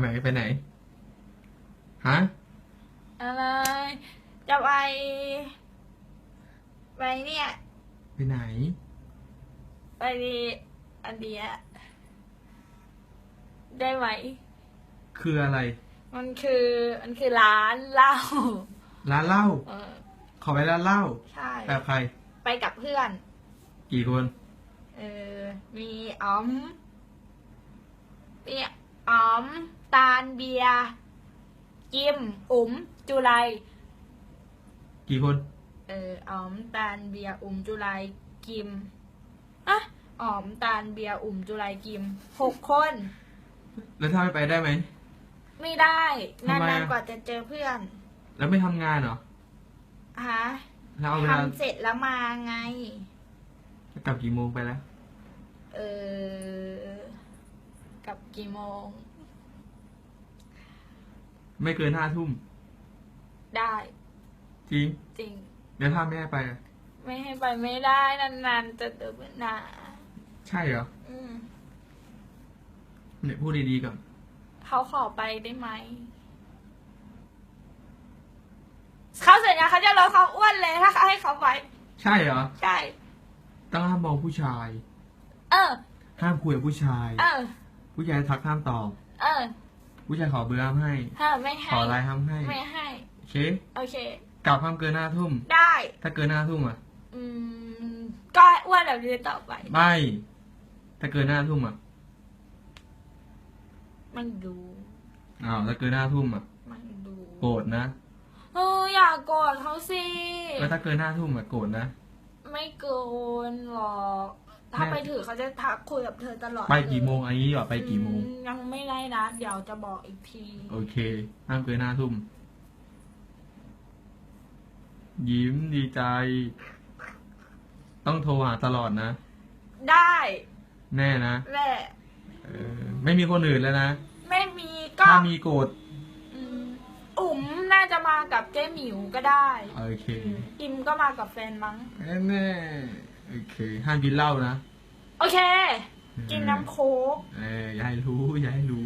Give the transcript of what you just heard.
ไหนไปไหน ฮะ อะไร จะไป ไปเนี่ย ไปไหน ไปดีอันเดียได้ไหม คืออะไร มันคือ มันคือร้านเหล้า ร้านเหล้า เออ ขอไปร้านเหล้าใช่ แบบใคร ไปกับเพื่อน กี่คน เออ มีอ๋อมมี อ๋อม ตาลเบียร์กิม อุ๋ม จุไลกี่คนเอออ๋อม ตาลเบียร์อุ๋ม จุไลกิมอะอ๋อม ตาลเบียร์อุ๋ม จุไลกิมหกคน แล้วถ้าไม่ไปได้ไหม ไม่ได้ ทำไมนานอะ ๆกว่าจะเจอเพื่อนแล้วไม่ทำงานเหรอฮะแล้วเอาเวลาทำเสร็จแล้วมาไง กลับกี่โมงไปแล้ว เออกั บกี่โมง ไม่เกินห้าทุ่ม ได้จริงจริง เดี๋ยวถ้าไม่ให้ไปอะไม่ให้ไปไม่ได้นานๆจะเจอเพื่อนหนาใช่เหรออืมเนี่ยพูดดีๆก่อนเขาขอไปได้ไหมเขาเสร็จยังเขาจะลดความอ้วนเลยถ้าเขาให้เขาไป ใช่เหรอใช่ ต้องห้ามมองผู้ชาย เออ ห้ามคุยกับผู้ชาย เออ ผู้ชายทักห้ามตอบ เออ ผู้ชายขอเบอร์ห้ามให้ ถ้าไม่ให้ ขอไลน์ห้ามให้ไม่ให้ โอเค โอเค กลับห้ามเกินห้าทุ่ม ได้ ถ้าเกินห้าทุ่มอะ อืม ก็อ้วนแบบนี้ต่อไป ไม่ ถ้าเกินห้าทุ่มอะมันดูอ้าวถ้าเกินห้าทุ่มอะ มันดูโกรธนะ เอออย่าโกรธเขาสิแล้วถ้าเกินห้าทุ่มอะโกรธนะ ไม่เกินหรอก ถ้าแม่ไปถือเขาจะทักคุยกับเธอตลอดไปกี่โมงเลยอันนี้เหรอไปกี่โมงอืยังไม่ได้นะ เดี๋ยวจะบอกอีกที โอเคห้ามเกินห้าทุ่ม ยิ้มดีใจ ต้องโทรหาตลอดนะ ได้ แน่นะแม่เออไม่มีคนอื่นแล้วนะ ไม่มีก็ ถ้ามีโกรธอืมอุ๋มน่าจะมากับเจ๊หมิวก็ได้ โอเคกิมก็มากับแฟนมั้งแน่ๆ โอเค ห้ามกินเหล้านะ โอเค กินน้ำโค้กเอออย่าให้รู้ อย่าให้รู้อ